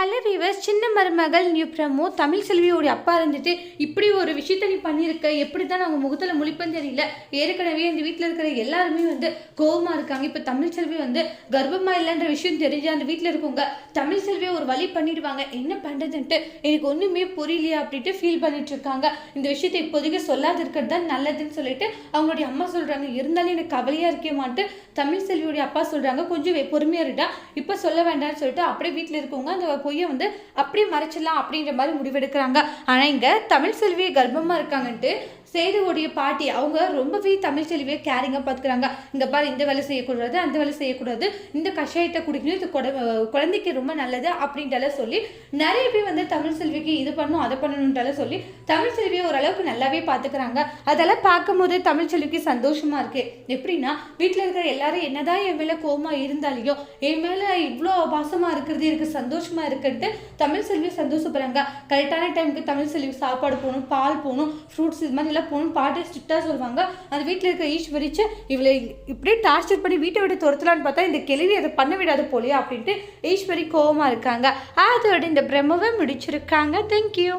Hello viewers சின்ன மருமகள் new promo Tamil செல்வியோடைய அப்பா இருந்துட்டு இப்படி ஒரு விஷயத்த நீ பண்ணியிருக்க எப்படி தான் அவங்க முகத்தில் முழிப்பன்னு தெரியல. ஏற்கனவே இந்த வீட்டில் இருக்கிற எல்லாருமே வந்து கோபமாக இருக்காங்க. இப்போ தமிழ் செல்வி வந்து கர்ப்பமாக இல்லைன்ற விஷயம் தெரிஞ்சு அந்த வீட்டில் இருக்கவங்க தமிழ் செல்வியை ஒரு வழி பண்ணிடுவாங்க. என்ன பண்ணுறதுன்ட்டு எனக்கு ஒன்றுமே புரியலையா அப்படின்ட்டு ஃபீல் பண்ணிட்டு இருக்காங்க. இந்த விஷயத்தை இப்போதைக்கு சொல்லாது இருக்கிறது தான் நல்லதுன்னு சொல்லிட்டு அவங்களுடைய அம்மா சொல்கிறாங்க இருந்தாலும் எனக்கு கவலையாக இருக்கேமான்ட்டு தமிழ் செல்வியோடைய அப்பா சொல்கிறாங்க கொஞ்சம் பொறுமையாக இருட்டா இப்போ சொல்ல வேண்டாம்னு சொல்லிட்டு அப்படியே வீட்டில் இருக்கவங்க அந்த பொய்யை வந்து அப்படியே மறைச்சிடலாம் அப்படின்ற மாதிரி முடிவெடுக்கிறாங்க. ஆனால் இங்கே தமிழ் செல்வி கர்ப்பமாக இருக்காங்கன்ட்டு சேதுவோடைய பாட்டி அவங்க ரொம்பவே தமிழ் செல்வியை கேரிங்காக பார்த்துக்கிறாங்க இங்கே பாரு இந்த வேலை செய்யக்கூடாது அந்த வேலை செய்யக்கூடாது இந்த கஷாயத்தை குடிக்கணும் இது குழந்தைக்கு ரொம்ப நல்லது அப்படின்ட்டு சொல்லி நிறைய பேர் வந்து தமிழ் செல்விக்கு இது பண்ணணும் அதை பண்ணணுன்றால சொல்லி தமிழ் செல்வியை ஓரளவுக்கு நல்லாவே பார்த்துக்கிறாங்க அதெல்லாம் பார்க்கும்போது தமிழ் செல்விக்கு சந்தோஷமாக இருக்குது எப்படின்னா வீட்டில் இருக்கிற எல்லாரும் என்னதான் என் மேலே கோபமாக இருந்தாலையோ என் மேலே இவ்வளோ பாசமாக இருக்கிறது எனக்கு சந்தோஷமாக இருக்குன்ட்டு தமிழ் செல்வி சந்தோஷப்படுறாங்க. கரெக்டான டைமுக்கு தமிழ் செல்வி சாப்பாடு போகணும் பால் போகணும் ஃப்ரூட்ஸ் இது மாதிரி எல்லாம் போகணும் பாட்டு ஸ்ட்ரிக்டாக சொல்லுவாங்க. அந்த வீட்டில் இருக்க ஈஸ்வரிச்சு இவளை இப்படியே டார்ச்சர் பண்ணி வீட்டை விட்டு துரத்தலான்னு பார்த்தா இந்த கிழவி அதை பண்ண விடாது போலியா அப்படின்ட்டு ஈஸ்வரி கோவமா இருக்காங்க. அதோட இந்த பிரம்மவை முடிச்சிருக்காங்க. தேங்க்யூ